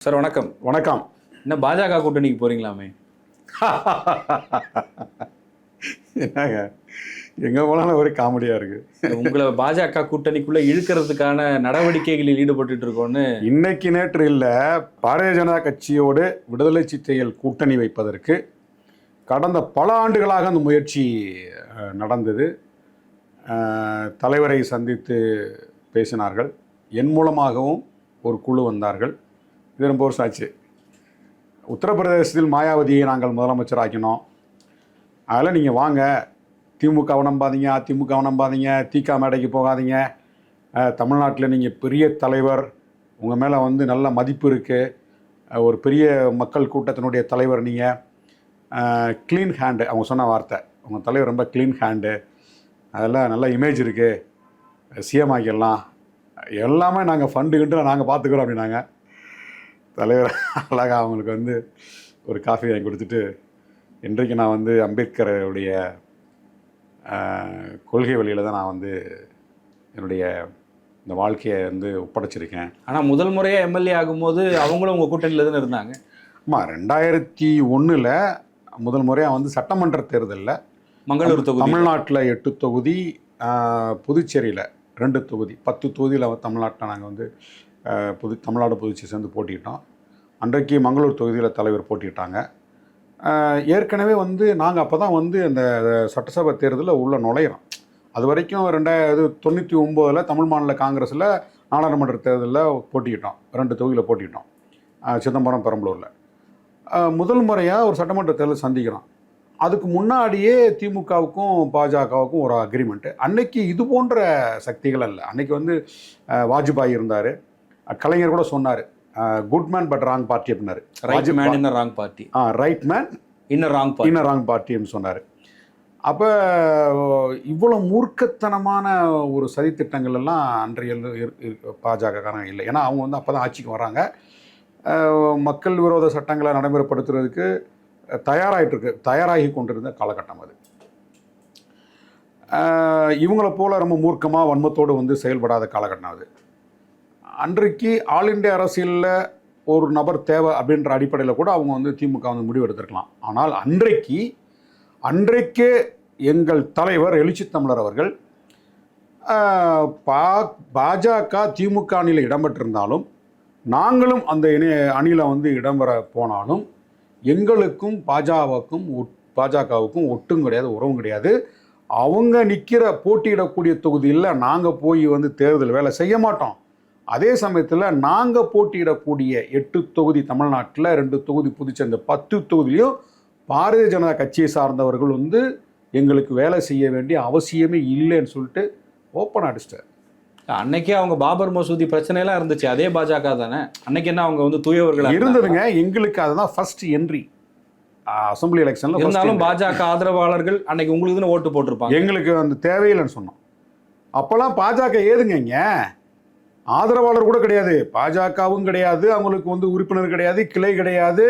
Sir வணக்கம். வணக்கம். என்ன பாஜக கூட்டணிக்கு போறீங்களாமே? என்னங்க? எங்கே போனாலும் ஒரே காமெடியாக இருக்குது உங்களை பாஜக கூட்டணிக்குள்ள இழுக்கிறதுக்கான நடவடிக்கைகளில் ஈடுபட்டு இருக்கோன்னு இன்னைக்கு நேற்று இல்லை பாரதிய ஜனதா கட்சியோடு விடுதலை சித்தைகள் கூட்டணி வைப்பதற்கு கடந்த பல ஆண்டுகளாக அந்த முயற்சி நடந்தது. தலைவரை சந்தித்து பேசினார்கள். என் மூலமாகவும் ஒரு குழு வந்தார்கள். இது ரொம்ப வருஷம் ஆச்சு. உத்தரப்பிரதேசத்தில் மாயாவதியை நாங்கள் முதலமைச்சர் ஆக்கினோம் அதில் நீங்கள் வாங்க. திமுக நம்பாதீங்க அதிமுக நம்பாதீங்க தீக்கா மேடைக்கு போகாதீங்க. தமிழ்நாட்டில் நீங்கள் பெரிய தலைவர் உங்கள் மேலே வந்து நல்ல மதிப்பு இருக்குது ஒரு பெரிய மக்கள் கூட்டத்தினுடைய தலைவர் நீங்கள் க்ளீன் ஹேண்டு அவங்க சொன்ன வார்த்தை. உங்கள் தலைவர் ரொம்ப க்ளீன் ஹேண்டு அதெல்லாம் நல்ல இமேஜ் இருக்குது சிஎம் ஆக்கிடலாம். எல்லாமே நாங்கள் ஃபண்டு கிண்டு நாங்கள் பார்த்துக்குறோம் அப்படின்னாங்க. தலைவர் அழகா அவங்களுக்கு வந்து ஒரு காஃபி வாங்கி கொடுத்துட்டு இன்றைக்கு நான் வந்து அம்பேத்கருடைய கொள்கை வழியில் தான் நான் வந்து என்னுடைய இந்த வாழ்க்கையை வந்து ஒப்படைச்சிருக்கேன். ஆனா முதல் முறையா எம்எல்ஏ ஆகும்போது அவங்களும் உங்க கூட்டணியில தானே இருந்தாங்க? ஆமாம் ரெண்டாயிரத்தி ஒன்றில் முதல் முறையாக வந்து சட்டமன்ற தேர்தலில் மங்களூர் தொகுதி. தமிழ்நாட்டில் எட்டு தொகுதி புதுச்சேரியில் ரெண்டு தொகுதி பத்து தொகுதியில் தமிழ்நாட்டில் நாங்கள் வந்து புது தமிழ்நாடு புதுச்சி சேர்ந்து போட்டிக்கிட்டோம் அன்றைக்கு மங்களூர் தொகுதியில் தலைவர் போட்டிட்டாங்க ஏற்கனவே வந்து நாங்கள் அப்போ தான் வந்து அந்த சட்டசபை தேர்தலில் உள்ளே நுழையிறோம். அது வரைக்கும் ரெண்டாயிரத்து தொண்ணூற்றி ஒம்போதில் தமிழ் மாநில காங்கிரஸில் நாடாளுமன்ற தேர்தலில் போட்டிக்கிட்டோம் ரெண்டு தொகுதியில் போட்டிக்கிட்டோம் சிதம்பரம் பெரம்பலூரில். முதல் முறையாக ஒரு சட்டமன்ற தேர்தல் சந்திக்கிறோம். அதுக்கு முன்னாடியே திமுகவுக்கும் பாஜகவுக்கும் ஒரு அக்ரிமெண்ட்டு அன்னைக்கு இது போன்ற சக்திகள் அல்ல. அன்னைக்கு வந்து வாஜ்பாய் இருந்தார். கலைஞர் கூட சொன்னார். Good man but wrong party அப்படின்னாரு. Right man in wrong party right man in wrong party in wrong பார்ட்டின்னு சொன்னார். அப்போ இவ்வளோ மூர்க்கத்தனமான ஒரு சதித்திட்டங்கள் எல்லாம் அன்றைய பாஜகக்காரங்க இல்லை. ஏன்னா அவங்க வந்து அப்போ தான் ஆட்சிக்கு வராங்க. மக்கள் விரோத சட்டங்களை நடைமுறைப்படுத்துறதுக்கு தயாராகிட்டு இருக்கு தயாராகி கொண்டிருந்த காலகட்டம் அது. இவங்களை போல ரொம்ப மூர்க்கமாக வன்மத்தோடு வந்து செயல்படாத காலகட்டம் அது. அன்றைக்கு ஆல் இண்டியா அரசியலில் ஒரு நபர் தேவை அப்படின்ற அடிப்படையில் கூட அவங்க வந்து திமுக வந்து முடிவு எடுத்திருக்கலாம். ஆனால் அன்றைக்கு அன்றைக்கே எங்கள் தலைவர் எழுச்சி தமிழர் அவர்கள் பா பாஜக திமுக அணியில் இடம்பெற்றிருந்தாலும் நாங்களும் அந்த இணை அணியில் வந்து இடம்பெற போனாலும் எங்களுக்கும் பாஜகவுக்கும் ஒட் பாஜகவுக்கும் ஒட்டும் கிடையாது உறவும் கிடையாது. அவங்க நிற்கிற போட்டியிடக்கூடிய தொகுதியில் நாங்கள் போய் வந்து தேர்தல் வேலை செய்ய மாட்டோம். அதே சமயத்தில் நாங்கள் போட்டியிடக்கூடிய எட்டு தொகுதி தமிழ்நாட்டில் ரெண்டு தொகுதி புதுச்சேரி இந்த பத்து தொகுதியிலையும் பாரதிய ஜனதா கட்சியை சார்ந்தவர்கள் வந்து எங்களுக்கு வேலை செய்ய வேண்டிய அவசியமே இல்லைன்னு சொல்லிட்டு ஓப்பன் அடிச்சிட்டார். அன்னைக்கே அவங்க பாபர் மசூதி பிரச்சனை எல்லாம் இருந்துச்சு. அதே பாஜக தானே? அன்னைக்கு என்ன அவங்க வந்து தூயவர்கள் இருந்ததுங்க. எங்களுக்கு அதுதான் ஃபர்ஸ்ட் என்ட்ரி அசம்பிளி எலெக்ஷனில் இருந்தாலும் பாஜக ஆதரவாளர்கள் அன்னைக்கு உங்களுக்கு ஓட்டு போட்டிருப்பாங்க. எங்களுக்கு அந்த தேவையில்லைன்னு சொன்னோம். அப்போல்லாம் பாஜக ஏதுங்க இங்க? ஆதரவாளர் கூட கிடையாது. பாஜகவும் கிடையாது அவங்களுக்கு வந்து உறுப்பினர் கிடையாது கிளை கிடையாது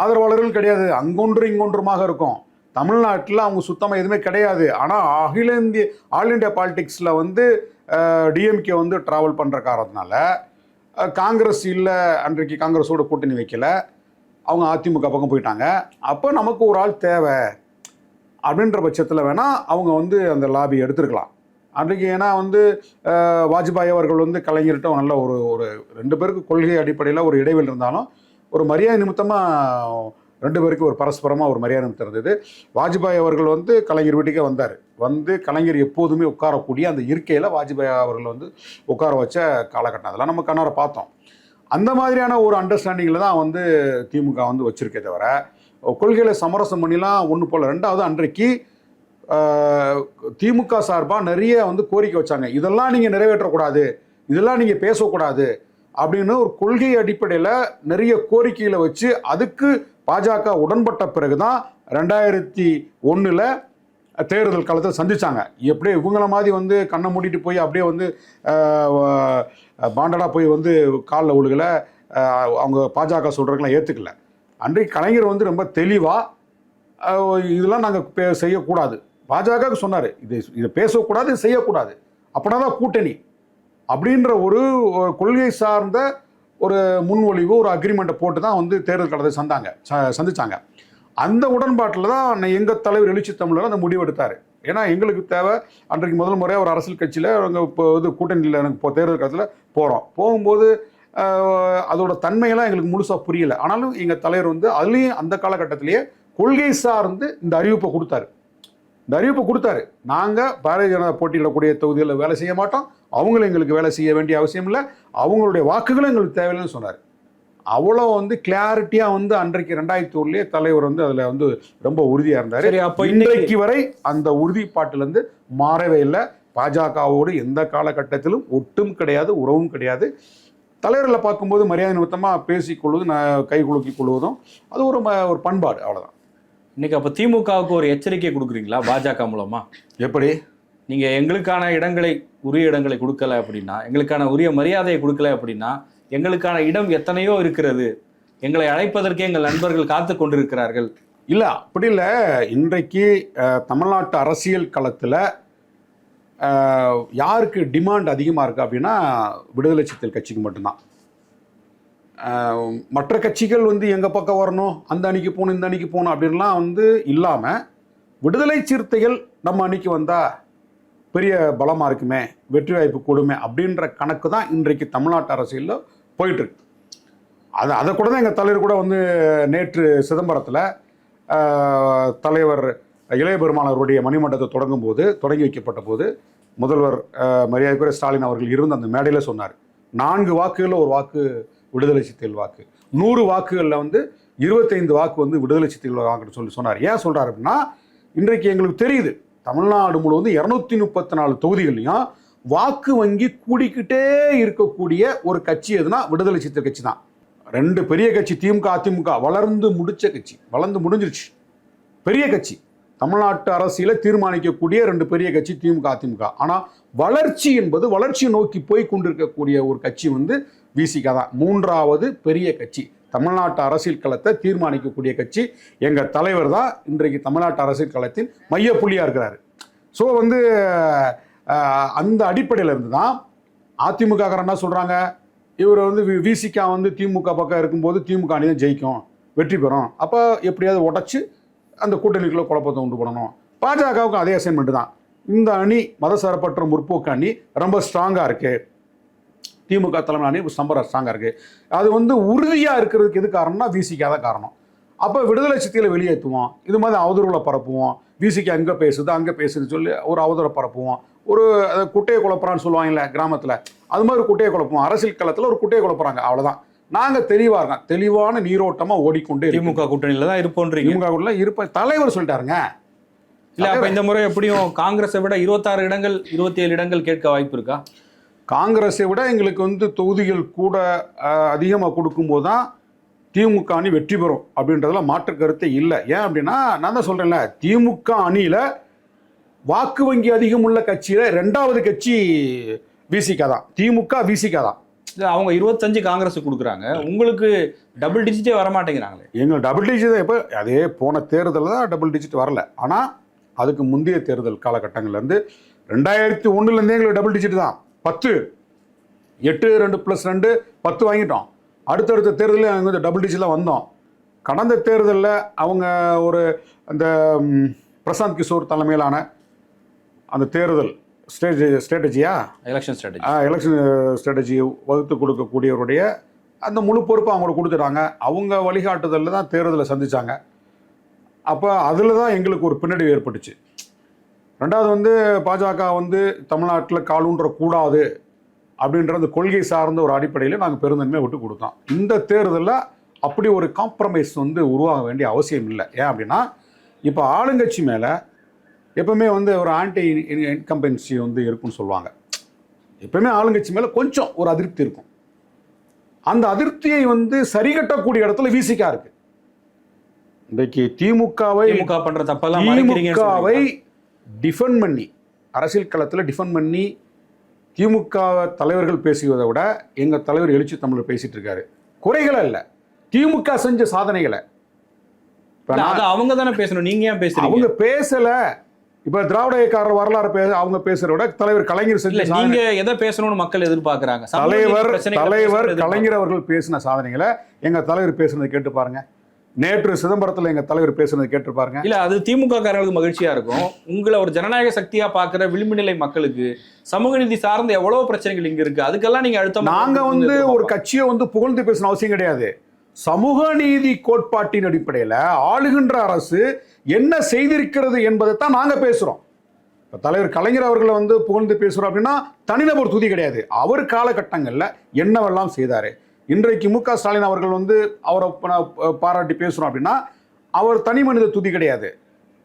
ஆதரவாளர்கள் கிடையாது. அங்கொன்று இங்கொன்றுமாக இருக்கும். தமிழ்நாட்டில் அவங்க சுத்தமாக எதுவுமே கிடையாது. ஆனால் அகில இந்திய ஆல் இண்டியா பாலிடிக்ஸில் வந்து டிஎம்கே வந்து ட்ராவல் பண்ணுற காரணத்தினால காங்கிரஸ் இல்லை அன்றைக்கு காங்கிரஸோட கூட்டணி வைக்கல. அவங்க அதிமுக பக்கம் போயிட்டாங்க. அப்போ நமக்கு ஒரு ஆள் தேவை. அப்படின்ற பட்சத்தில் வேணால் அவங்க வந்து அந்த லாபி எடுத்திருக்கலாம். அன்றைக்கு ஏன்னா வந்து வாஜ்பாய் அவர்கள் வந்து கலைஞர்கிட்ட நல்ல ஒரு ஒரு ரெண்டு பேருக்கு கொள்கை அடிப்படையில் ஒரு இடைவெளி இருந்தாலும் ஒரு மரியாதை நிமித்தமாக ரெண்டு பேருக்கு ஒரு பரஸ்பரமாக ஒரு மரியாதை நிமித்தம் இருந்தது. வாஜ்பாய் அவர்கள் வந்து கலைஞர் வீட்டுக்கே வந்தார். வந்து கலைஞர் எப்போதுமே உட்காரக்கூடிய அந்த இருக்கையில் வாஜ்பாய் அவர்கள் வந்து உட்கார வச்ச காலகட்டம். அதெல்லாம் நம்ம கண்ணார பார்த்தோம். அந்த மாதிரியான ஒரு அண்டர்ஸ்டாண்டிங்கில் தான் வந்து திமுக வந்து வச்சுருக்கே தவிர கொள்கையில் சமரசம் பண்ணிலாம் ஒன்று போல். ரெண்டாவது அன்றைக்கு திமுக சார்பாக நிறைய வந்து கோரிக்கை வச்சாங்க. இதெல்லாம் நீங்கள் நிறைவேற்றக்கூடாது. இதெல்லாம் நீங்கள் பேசக்கூடாது அப்படின்னு ஒரு கொள்கை அடிப்படையில் நிறைய கோரிக்கைகளை வச்சு அதுக்கு பாஜக உடன்பட்ட பிறகு தான் ரெண்டாயிரத்தி ஒன்றில் தேர்தல் காலத்தில் சந்தித்தாங்க எப்படியே இவங்கள மாதிரி வந்து கண்ணை மூடிட்டு போய் அப்படியே வந்து பாண்டடா போய் வந்து காலில் விழுகல அவங்க பாஜக சொல்கிறதுக்கெல்லாம் ஏற்றுக்கல அன்றைக்கு கலைஞர் வந்து ரொம்ப தெளிவாக இதெல்லாம் நாங்கள் செய்யக்கூடாது. பாஜக சொன்னார் இது இதை பேசக்கூடாது செய்யக்கூடாது. அப்படின்னா தான் கூட்டணி. அப்படின்ற ஒரு கொள்கை சார்ந்த ஒரு முன்மொழிவு ஒரு அக்ரிமெண்ட்டை போட்டு தான் வந்து தேர்தல் கடத்தை சந்தாங்க ச- சந்திச்சாங்க. அந்த உடன்பாட்டில் தான் எங்கள் தலைவர் எழுச்சி தமிழர் அந்த முடிவு எடுத்தார். ஏன்னா எங்களுக்கு தேவை அன்றைக்கு முதல் முறையாக ஒரு அரசியல் கட்சியில் நாங்கள் இப்போ இது கூட்டணியில் எனக்கு இப்போ தேர்தல் காலத்தில் போகிறோம் போகும்போது அதோட தன்மையெல்லாம் எங்களுக்கு முழுசாக புரியலை. ஆனாலும் எங்கள் தலைவர் வந்து அதுலேயும் அந்த காலகட்டத்திலேயே கொள்கை சார்ந்து இந்த அறிவிப்பை கொடுத்தாரு. இந்த அறிவிப்பை கொடுத்தாரு. நாங்கள் பாரதிய ஜனதா போட்டியிடக்கூடிய தொகுதிகளில் வேலை செய்ய மாட்டோம். அவங்களும் எங்களுக்கு வேலை செய்ய வேண்டிய அவசியம் இல்லை. அவங்களுடைய வாக்குகளும் எங்களுக்கு தேவையில்லைன்னு சொன்னார். அவ்வளோ வந்து கிளாரிட்டியாக வந்து அன்றைக்கு ரெண்டாயிரத்தி ஒன்றுலேயே தலைவர் வந்து அதில் வந்து ரொம்ப உறுதியாக இருந்தார். அப்போ இன்றைக்கு வரை அந்த உறுதிப்பாட்டிலிருந்து மாறவே இல்லை. பாஜகவோடு எந்த காலகட்டத்திலும் ஒட்டும் கிடையாது உறவும் கிடையாது. தலைவர்களை பார்க்கும்போது மரியாதை நிமித்தமாக பேசிக்கொள்வது நான் கை குலுக்கிக் கொள்வதும் அது ஒரு ம- ஒரு பண்பாடு அவ்வளோதான் இன்னைக்கு அப்ப திமுகவுக்கு ஒரு எச்சரிக்கை கொடுக்குறீங்களா? பாஜக மூலமா? எப்படி? நீங்க எங்களுக்கான இடங்களை உரிய இடங்களை கொடுக்கல அப்படின்னா எங்களுக்கான உரிய மரியாதையை கொடுக்கல அப்படின்னா எங்களுக்கான இடம் எத்தனையோ இருக்கிறது. எங்களை அழைப்பதற்கே எங்கள் நண்பர்கள் காத்து கொண்டிருக்கிறார்கள். இல்லை அப்படி இல்லை. இன்றைக்கு தமிழ்நாட்டு அரசியல் களத்தில் யாருக்கு டிமாண்ட் அதிகமாக இருக்குது அப்படின்னா விடுதலை சிறுத்தைகள் கட்சிக்கு மட்டும்தான். மற்ற கட்சிகள் வந்து எங்கள் பக்கம் வரணும்? அந்த அணிக்கு போகணும் இந்த அணிக்கு போகணும் அப்படின்லாம் வந்து இல்லாமல் விடுதலை சிறுத்தைகள் நம்ம அணிக்கு வந்தால் பெரிய பலமாக இருக்குமே வெற்றி வாய்ப்பு கொடுமே அப்படின்ற கணக்கு தான் இன்றைக்கு தமிழ்நாட்டு அரசியலில் போயிட்டுருக்கு அது அதை கூட தான் எங்கள் தலைவர் கூட வந்து நேற்று சிதம்பரத்தில் தலைவர் இளைய பெருமானவருடைய மணிமண்டத்தை தொடங்கும் போது தொடங்கி வைக்கப்பட்ட போது முதல்வர் மரியாதைக்குரிய ஸ்டாலின் அவர்கள் இருந்து அந்த மேடையில் சொன்னார். நான்கு வாக்குகளில் ஒரு வாக்கு விடுதலை சிறுத்தைகள் வாக்கு. நூறு வாக்குகளில் வந்து இருபத்தைந்து வாக்கு வந்து விடுதலை சிறுத்தைகள் வாக்குன்னு சொல்லி சொன்னார். ஏன் சொல்கிறார் அப்படின்னா இன்றைக்கு எங்களுக்கு தெரியுது தமிழ்நாடு முழுவதும் இரநூத்தி முப்பத்தி நாலு தொகுதிகள்லையும் வாக்கு வங்கி கூடிக்கிட்டே இருக்கக்கூடிய ஒரு கட்சி எதுனா விடுதலை சிறுத்தை கட்சி தான் ரெண்டு பெரிய கட்சி திமுக அதிமுக வளர்ந்து முடிச்ச கட்சி வளர்ந்து முடிஞ்சிருச்சு. பெரிய கட்சி. தமிழ்நாட்டு அரசியல தீர்மானிக்கக்கூடிய ரெண்டு பெரிய கட்சி திமுக அதிமுக. ஆனால் வளர்ச்சி என்பது வளர்ச்சியை நோக்கி போய் கொண்டிருக்கக்கூடிய ஒரு கட்சி வந்து விசிக தான் மூன்றாவது பெரிய கட்சி. தமிழ்நாட்டு அரசியல் களத்தை தீர்மானிக்கக்கூடிய கட்சி. எங்கள் தலைவர் தான் இன்றைக்கு தமிழ்நாட்டு அரசியல் களத்தின் மையப்புள்ளியாக இருக்கிறாரு. ஸோ வந்து அந்த அடிப்படையில் இருந்து தான் அதிமுக என்ன சொல்கிறாங்க இவர் வந்து வி- விசிகா வந்து திமுக பக்கம் இருக்கும்போது திமுக அணி தான் ஜெயிக்கும் வெற்றி பெறும். அப்போ எப்படியாவது உடச்சி அந்த கூட்டணிக்குள்ள குழப்பத்தை உண்டு பண்ணணும். பாஜகவுக்கும் அதே அசைன்மெண்ட் தான். இந்த அணி மதசாரப்பற்ற முற்போக்கு அணி ரொம்ப ஸ்ட்ராங்காக இருக்குது திமுக தலைமை அணி ஸ்தம்பர ஸ்ட்ராங்காக இருக்கு. அது வந்து உறுதியாக இருக்கிறதுக்கு எது காரணம்னா விசிகா தான் காரணம். அப்போ விடுதலை சித்திகளை வெளியேற்றுவோம். இது மாதிரி அவதூறுகளை பரப்புவோம். விசிக்கு அங்கே பேசுது அங்கே பேசுதுன்னு சொல்லி ஒரு அவதூறை பரப்புவோம். ஒரு குட்டையை குழப்பறான்னு சொல்லுவாங்கல்ல கிராமத்தில். அது மாதிரி குட்டையை குழப்புவோம். அரசியல் களத்தில் ஒரு குட்டையை குழப்புறாங்க. அவ்வளோதான் நாங்கள் தெளிவாக இருக்கோம். தெளிவான நீரோட்டமாக ஓடிக்கொண்டே. திமுக கூட்டணியில தான் இருப்போன்றீங்க. திமுக கூட இருப்ப தலைவர் சொல்லிட்டாருங்க. இல்ல அப்ப இந்த முறை எப்படியும் காங்கிரஸை விட இருபத்தாறு இடங்கள் இருபத்தி ஏழு இடங்கள் கேட்க வாய்ப்பு இருக்கா? காங்கிரஸை விட எங்களுக்கு வந்து தொகுதிகள் கூட அதிகமாக கொடுக்கும்போது தான் திமுக அணி வெற்றி பெறும் அப்படின்றதுல மாற்று கருத்தே இல்லை. ஏன் அப்படின்னா நான் தான் சொல்கிறேன்ல திமுக அணியில் வாக்கு வங்கி அதிகம் உள்ள கட்சியில் ரெண்டாவது கட்சி விசிகா தான் திமுக விசிகா தான் அவங்க இருபத்தஞ்சு காங்கிரஸ் கொடுக்குறாங்க. உங்களுக்கு டபுள் டிஜிட்டே வர மாட்டேங்கிறாங்களே எங்கள் டபுள் டிஜிட் தான் இப்போ அதே போன தேர்தலில் தான் டபுள் டிஜிட் வரல. ஆனால் அதுக்கு முந்தைய தேர்தல் காலகட்டங்கள்லேருந்து ரெண்டாயிரத்தி ஒன்றுலேருந்தே எங்களுக்கு டபுள் டிஜிட் தான். பத்து. எட்டு ரெண்டு ப்ளஸ் ரெண்டு பத்து வாங்கிட்டோம். அடுத்தடுத்த தேர்தலில் நாங்கள் வந்து டபுள் டிஜிட்டில் வந்தோம். கடந்த தேர்தலில் அவங்க ஒரு அந்த பிரசாந்த் கிஷோர் தலைமையிலான அந்த தேர்தல் ஸ்ட்ரேஜி ஸ்ட்ராட்டஜியா எலெக்ஷன் ஸ்ட்ராட்டஜி எலெக்ஷன் ஸ்ட்ராட்டஜி வகுத்து கொடுக்கக்கூடியவருடைய அந்த முழு பொறுப்பை அவங்களுக்கு கொடுத்துட்டாங்க. அவங்க வழிகாட்டுதலில் தான் தேர்தலை சந்திச்சாங்க. அப்போ அதில் தான் எங்களுக்கு ஒரு பின்னடைவு ஏற்பட்டுச்சு. ரெண்டாவது வந்து பாஜக வந்து தமிழ்நாட்டில் காலூன்ற கூடாது அப்படின்ற அந்த கொள்கை சார்ந்த ஒரு அடிப்படையில் நாங்கள் பெருந்தன்மையை விட்டு கொடுத்தோம். இந்த தேர்தலில் அப்படி ஒரு காம்ப்ரமைஸ் வந்து உருவாக வேண்டிய அவசியம் இல்லை. ஏன் அப்படின்னா இப்போ ஆளுங்கட்சி மேலே எப்பவுமே வந்து ஒரு ஆன்டி இன்கம்பென்சி வந்து இருக்குன்னு சொல்லுவாங்க. எப்பவுமே ஆளுங்கட்சி மேலே கொஞ்சம் ஒரு அதிருப்தி இருக்கும். அந்த அதிருப்தியை வந்து சரிகட்டக்கூடிய இடத்துல விசிகா இருக்கு. இன்றைக்கு திமுகவை திமுக பண்ற தப்பெல்லாம் திமுகவை டிஃபெண்ட் பண்ணி அரசியல் களத்தில் டிஃபெண்ட் பண்ணி திமுக தலைவர்கள் பேசுவதை விட எங்கள் தலைவர் எழுச்சி தமிழர் பேசிட்டு இருக்காரு. குறைகளை இல்லை திமுக செஞ்ச சாதனைகளை. அவங்க தானே பேசணும். நீங்க ஏன் பேசுறீங்க? அவங்க பேசல. இப்ப திராவிட இயக்காரர் வரலாறு பே அவங்க பேசுறத விட தலைவர் கலைஞர் செஞ்ச நீங்க எதை பேசணும்னு மக்கள் எதிர்பார்க்கறாங்க? தலைவர் தலைவர் கலைஞர் அவர்கள் பேசின சாதனைகளை எங்க தலைவர் பேசுனதை கேட்டு பாருங்க. நேற்று சிதம்பரத்துல எங்க தலைவர் பேசுனதை கேட்டு பாருங்க. இல்ல அது திமுக காரர்களுக்கு மகிழ்ச்சியா இருக்கும். உங்களை ஒரு ஜனநாயக சக்தியா பாக்குற விளிம்பு நிலை மக்களுக்கு சமூக நீதி சார்ந்த எவ்வளவு பிரச்சனைகள் இங்க இருக்கு? அதுக்கெல்லாம் நீங்க அழுத்தம் நாங்க வந்து ஒரு கட்சியை வந்து புகழ்ந்து பேசணும் அவசியம் கிடையாது. சமூக நீதி கோட்பாட்டின் அடிப்படையில ஆளுகின்ற அரசு என்ன செய்திருக்கிறது என்பதை தான் நாங்க பேசுறோம். இப்ப தலைவர் கலைஞர் அவர்களை வந்து புகழ்ந்து பேசுறோம் அப்படின்னா தனிநபர் துதி கிடையாது. அவர் காலகட்டங்கள்ல என்னவெல்லாம் செய்தாரு? இன்றைக்கு மு க ஸ்டாலின் அவர்கள் வந்து அவரை பாராட்டி பேசுகிறோம் அப்படின்னா அவர் தனி மனித துதி கிடையாது.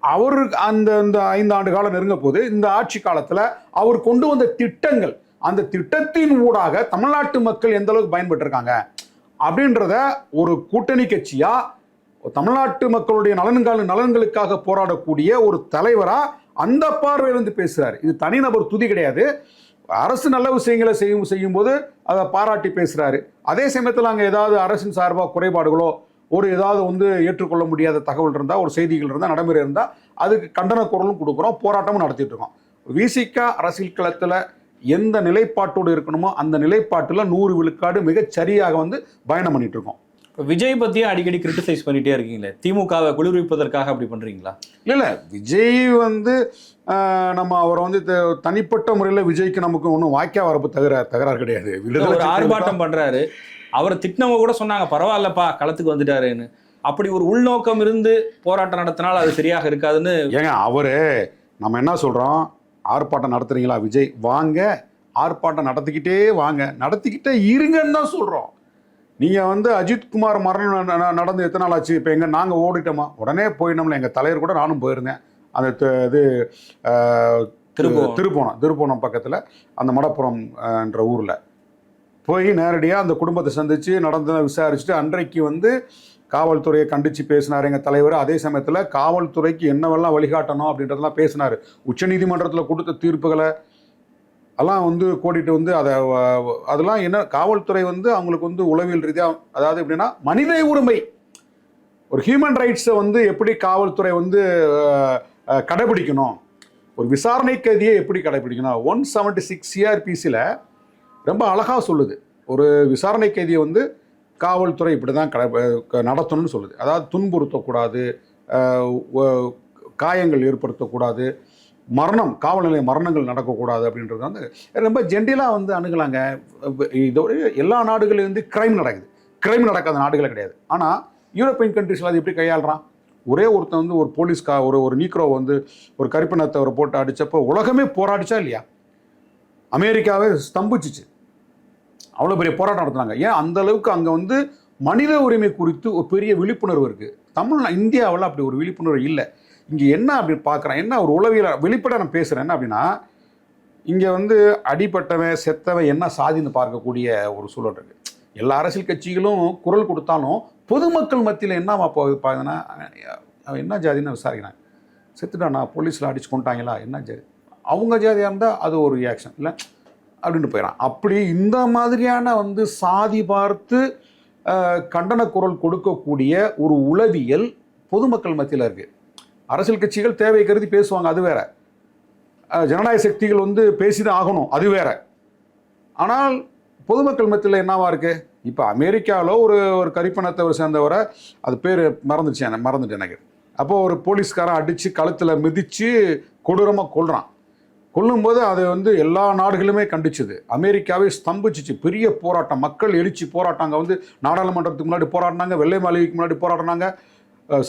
அவர் அந்த இந்த ஐந்து ஆண்டு காலம் நெருங்க போது இந்த ஆட்சி காலத்தில் அவர் கொண்டு வந்த திட்டங்கள் அந்த திட்டத்தின் ஊடாக தமிழ்நாட்டு மக்கள் எந்த அளவுக்கு பயன்பட்டிருக்காங்க அப்படின்றத ஒரு கூட்டணி கட்சியாக தமிழ்நாட்டு மக்களுடைய நலன்கள் நலன்களுக்காக போராடக்கூடிய ஒரு தலைவராக அந்த பார்வையிலிருந்து பேசுகிறார் இது தனிநபர் துதி கிடையாது. அரசு நல்ல விஷயங்களை செய்யும் செய்யும்போது அதை பாராட்டி பேசுகிறாரு அதே சமயத்தில் அங்கே ஏதாவது அரசின் சார்பாக குறைபாடுகளோ ஒரு ஏதாவது வந்து ஏற்றுக்கொள்ள முடியாத தகவல் இருந்தால் ஒரு செய்திகள் இருந்தால் நடைமுறை இருந்தால் அதுக்கு கண்டன குரலும் கொடுக்குறோம் போராட்டமும் நடத்திட்டு இருக்கோம். விசிக அரசியல் களத்தில் எந்த நிலைப்பாட்டோடு இருக்கணுமோ அந்த நிலைப்பாட்டில் நூறு விழுக்காடு மிகச்சரியாக வந்து பயணம் பண்ணிகிட்டு இருக்கோம். இப்ப விஜய் பத்தியும் அடிக்கடி கிரிட்டிசைஸ் பண்ணிட்டே இருக்கீங்களே? திமுகவை குளிர்விப்பதற்காக அப்படி பண்றீங்களா? இல்லை இல்லை. விஜய் வந்து நம்ம அவரை வந்து தனிப்பட்ட முறையில் விஜய்க்கு நமக்கு ஒன்றும் வாய்க்கா வரப்பு தகர தகராறு கிடையாது. ஒரு ஆர்ப்பாட்டம் பண்றாரு. அவர் திட்டினவங்க கூட சொன்னாங்க பரவாயில்லப்பா களத்துக்கு வந்துட்டாருன்னு. அப்படி ஒரு உள்நோக்கம் இருந்து போராட்டம் நடத்தினால் அது சரியாக இருக்காதுன்னு ஏங்க அவரு நம்ம என்ன சொல்றோம்? ஆர்ப்பாட்டம் நடத்துறீங்களா விஜய்? வாங்க ஆர்ப்பாட்டம் நடத்திக்கிட்டே வாங்க. நடத்திக்கிட்டே இருங்கன்னு தான் சொல்றோம். நீங்க வந்து அஜித் குமார் மரணம் நடந்து எத்தனை நாள் ஆச்சு? இப்போ எங்க நாங்க ஓடிட்டோமா? உடனே போயிட்டோம்ல எங்க தலைவர் கூட நானும் போயிருந்தேன். அந்த த- இது திருப்பூர். திருப்போணம். திருப்போணம் பக்கத்தில் அந்த மடப்புறம் என்ற ஊரில். போய் நேரடியாக அந்த குடும்பத்தை சந்தித்து நடந்ததை விசாரிச்சுட்டு அன்றைக்கு வந்து காவல்துறையை கண்டித்து பேசினார் எங்கள் தலைவர். அதே சமயத்தில் காவல்துறைக்கு என்னவெல்லாம் வழிகாட்டணும் அப்படின்றதெல்லாம் பேசினார். உச்சநீதிமன்றத்தில் கொடுத்த தீர்ப்புகளை எல்லாம் வந்து கோடிட்டு வந்து அதை அதெல்லாம் என்ன காவல்துறை வந்து அவங்களுக்கு வந்து உளவியல் ரீதியாக அதாவது எப்படின்னா மனித உரிமை. ஒரு ஹியூமன் ரைட்ஸை வந்து எப்படி காவல்துறை வந்து கடைபிடிக்கணும்? ஒரு விசாரணை கைதியை எப்படி கடைபிடிக்கணும்? ஒன் செவன்டி சிக்ஸ் சிஆர்பிசியில் ரொம்ப அழகாக சொல்லுது. ஒரு விசாரணை கைதியை வந்து காவல்துறை இப்படி தான் கடை நடத்தணும்னு சொல்லுது. அதாவது துன்புறுத்தக்கூடாது காயங்கள் ஏற்படுத்தக்கூடாது மரணம் காவல் நிலைய மரணங்கள் நடக்கக்கூடாது அப்படின்றது வந்து ரொம்ப ஜென்டிலாக வந்து அணுகலாங்க. இதோட எல்லா நாடுகளிலிருந்து கிரைம் நடக்குது. கிரைம் நடக்காத நாடுகளே கிடையாது. ஆனால் யூரோப்பியன் கண்ட்ரீஸில் அது எப்படி கையாளுறான்? ஒரே ஒருத்தன் வந்து ஒரு போலீஸ்கா ஒரு ஒரு நீக்ரோ வந்து ஒரு கருப்பினத்தை ஒரு போட்டு அடிச்சப்போ உலகமே போராடிச்சா இல்லையா? அமெரிக்காவே ஸ்தம்பிச்சிச்சு. அவ்வளோ பெரிய போராட்டம் நடத்துனாங்க. ஏன்? அந்த அளவுக்கு அங்கே வந்து மனித உரிமை குறித்து ஒரு பெரிய விழிப்புணர்வு இருக்குது தமிழ் இந்தியாவில் அப்படி ஒரு விழிப்புணர்வு இல்லை. இங்கே என்ன அப்படி பார்க்குறேன் என்ன ஒரு உளவியல வெளிப்பட நான் பேசுகிறேன் என்ன அப்படின்னா இங்கே வந்து அடிப்பட்டவன் செத்தவன் என்ன சாதின்னு பார்க்கக்கூடிய ஒரு சூழல் இருக்குது எல்லா அரசியல் கட்சிகளும் குரல் கொடுத்தாலும் பொதுமக்கள் மத்தியில் என்ன போகுது அவன் என்ன ஜாதின்னு விசாரிக்கிறான். செத்துட்டானா? போலீஸில் அடிச்சு கொண்டாங்களா என்ன ஜாதி? அவங்க ஜாதியாக இருந்தால் அது ஒரு ரியாக்ஷன் இல்லை அப்படின்னு போயிடறான் அப்படி இந்த மாதிரியான வந்து சாதி பார்த்து கண்டன குரல் கொடுக்கக்கூடிய ஒரு உளவியல் பொதுமக்கள் மத்தியில் இருக்குது அரசியல் கட்சிகள் தேவை கருதி பேசுவாங்க அது வேற. ஜனநாயக சக்திகள் வந்து பேசிதான் ஆகணும் அது வேற. ஆனால் பொதுமக்கள் மத்தியில் என்னவா இருக்கு? இப்போ அமெரிக்காவில் ஒரு ஒரு கரிப்பணத்தை சேர்ந்தவரை அது பேர் மறந்துச்சு எனக்கு மறந்துட்டு எனக்கு. அப்போ ஒரு போலீஸ்காரன் அடித்து கழுத்தில் மிதித்து கொடூரமாக கொல்றான். கொல்லும்போது அது வந்து எல்லா நாடுகளுமே கண்டிச்சுது. அமெரிக்காவே ஸ்தம்பிச்சிச்சு. பெரிய போராட்டம். மக்கள் எழுச்சி போராட்டம் அங்கே வந்து நாடாளுமன்றத்துக்கு முன்னாடி போராடினாங்க வெள்ளை மாளிகைக்கு முன்னாடி போராடினாங்க.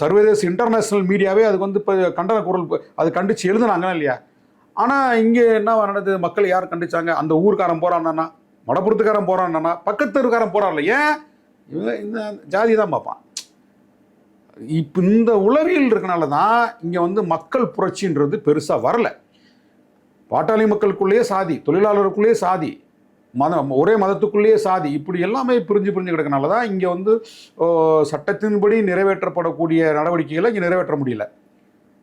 சர்வதேச இன்டர்நேஷ்னல் மீடியாவே அதுக்கு வந்து இப்போ கண்டன குரல் அது கண்டிச்சு எழுதுனாங்க இல்லையா? ஆனால் இங்கே என்ன நடந்தது? மக்கள் யார் கண்டிச்சாங்க? அந்த ஊர்க்காரன் போகிறான்னா மடப்புறத்துக்காரன் போகிறான்னா பக்கத்து தெருக்காரன் போறான்ல ஏன்? இவன் இந்த ஜாதி தான் பார்ப்பான். இப்போ இந்த உளவியல் இருக்கனால தான் இங்கே வந்து மக்கள் புரட்சின்றது பெருசாக வரல. பாட்டாளி மக்களுக்குள்ளேயே சாதி தொழிலாளருக்குள்ளேயே சாதி மதம் ஒரே மதத்துக்குள்ளேயே சாதி இப்படி எல்லாமே பிரிஞ்சு பிரிஞ்சு கிடக்கனால தான் இங்கே வந்து சட்டத்தின்படி நிறைவேற்றப்படக்கூடிய நடவடிக்கைகளை இங்கே நிறைவேற்ற முடியல.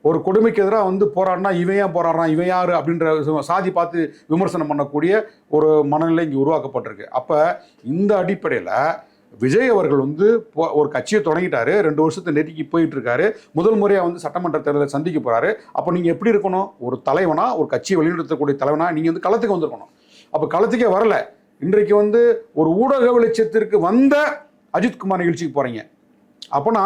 ஒரு கொடுமைக்கு எதிராக வந்து போராடினா இவன் ஏன் போராடுறான் இவன் யார் அப்படின்ற சு- சாதி பார்த்து விமர்சனம் பண்ணக்கூடிய ஒரு மனநிலை இங்கே உருவாக்கப்பட்டிருக்கு. அப்போ இந்த அடிப்படையில் விஜய் அவர்கள் வந்து போ- ஒரு கட்சியை தொடங்கிட்டாரு ரெண்டு வருஷத்தை நெருக்கி போயிட்டு இருக்காரு முதல் முறையாக வந்து சட்டமன்ற தேர்தலை சந்திக்க போகிறாரு அப்போ நீங்கள் எப்படி இருக்கணும்? ஒரு தலைவனா ஒரு கட்சியை வழிநடத்தக்கூடிய தலைவனா நீங்கள் வந்து களத்துக்கு வந்திருக்கணும். அப்போ களத்துக்கே வரல. இன்றைக்கு வந்து ஒரு ஊடக வெளிச்சத்திற்கு வந்த அஜித்குமார் நிகழ்ச்சிக்கு போறீங்க. அப்போனா